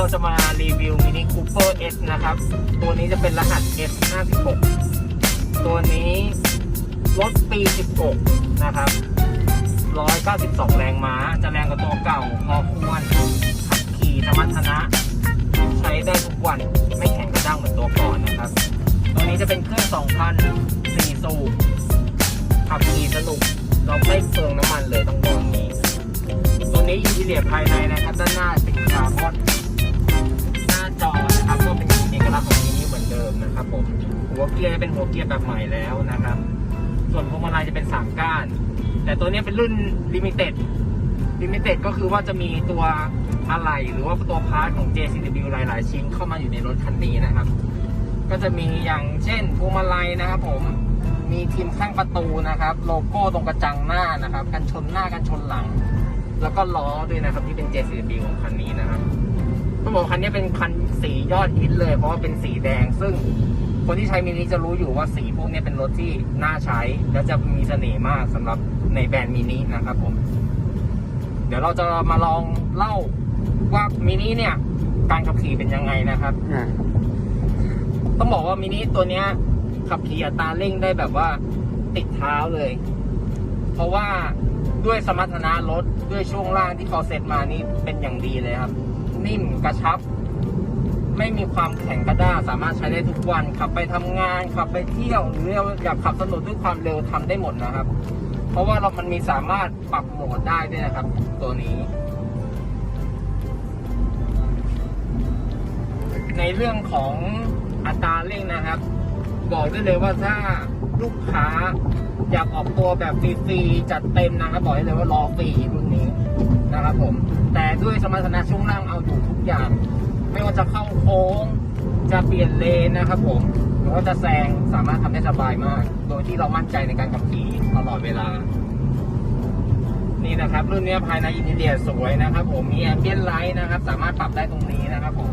เราจะมารีวิวมินะครับ ตัวนี้จะเป็นรหัส F56 ตัวนี้รถปี 16 นะครับ 192 แรงม้า จะแรงกว่าตัวเก่าพอควรขับขี่สมรรถนะ ใช้ได้ทุกวัน ไม่แข็งกระด้างเหมือนตัวก่อนนะครับ ตัวนี้จะเป็นเครื่อง 2,000 4 สูบ ขับขี่สนุก เราไม่เปลืองน้ำมันเลยต้องบอกนี้ ตัวนี้อินทีเรียภายในนะครับ ด้านหน้าเป็นคาร์บอน กียร์เป็นหัวเกียร์แบบใหม่แล้วนะครับ ส่วนพวงมาลัยจะเป็นสามก้าน แต่ตัวนี้เป็นรุ่นลิมิเต็ดลิมิเต็ดก็คือว่าจะมีตัวอะไหล่หรือว่าตัวพาร์ทของ JCW หลาย ๆ ชิ้นเข้ามาอยู่ในรถคันนี้นะครับ ก็จะมีอย่างเช่นพวงมาลัยนะครับผมมีทีมข้างประตูนะครับ โลโก้ตรงกระจังหน้านะครับ กันชนหน้ากันชนหลัง แล้วก็ล้อด้วยนะครับที่เป็น JCW ของคันนี้นะครับต้องบอกคันนี้เป็นคันสียอดฮิตเลย เพราะว่าเป็นสีแดงซึ่ง คนที่ใช้มินิจะรู้อยู่ว่าสีพวกนี้เป็นรถที่น่าใช้ และจะมีเสน่ห์มากสำหรับในแบรนด์มินินะครับผม เดี๋ยวเราจะมาลองเล่าว่ามินิเนี่ย การขับขี่เป็นยังไงนะครับ อ่าต้องบอกว่ามินิตัวเนี้ย ขับขี่อัตราเร่งได้แบบว่าติดเท้าเลย เพราะว่าด้วยสมรรถนะรถด้วยช่วงล่างที่เขาเซตมานี่เป็นอย่างดีเลยครับ นิ่มกระชับ ไม่มีความแข็งกระด้างสามารถใช้ได้ทุกวันขับไปทำงานขับไปเที่ยวหรือเราอยากขับสนุกด้วยความเร็วทำได้หมดนะครับ เพราะว่าเรามันมีสามารถปรับโหมดได้ด้วยนะครับ ตัวนี้ ในเรื่องของอัตราเร่งนะครับ บอกได้เลยว่าถ้าลูกค้าอยากออกตัวแบบฟรีๆจัดเต็มนะครับบอกได้เลยว่ารอฟรีรุ่นนี้นะครับผม แต่ด้วยสมรรถนะช่วงล่างเอาอยู่ทุกอย่าง ไม่ว่าจะเข้าโค้ง จะเปลี่ยนเลนนะครับผมหรือว่าจะแซงสามารถทำได้สบายมาก โดยที่เรามั่นใจในการขับขี่ตลอดเวลา นี่นะครับ รุ่นนี้ภายในอินทีเรียสวยนะครับ ผมมีแอมเบียนไลท์นะครับ สามารถปรับได้ตรงนี้นะครับ ผม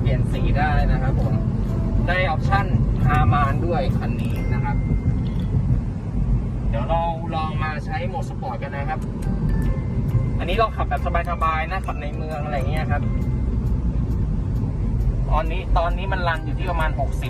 เปลี่ยนสีได้นะครับ ผมได้ออปชั่นฮามานด้วยคันนี้นะครับ เดี๋ยวเราลองมาใช้โหมดสปอร์ตกันนะครับ อันนี้เราขับแบบสบายๆนะขับในเมืองอะไรเงี้ยครับ ตอนนี้ตอนนี้มันรันอยู่ที่ประมาณ 60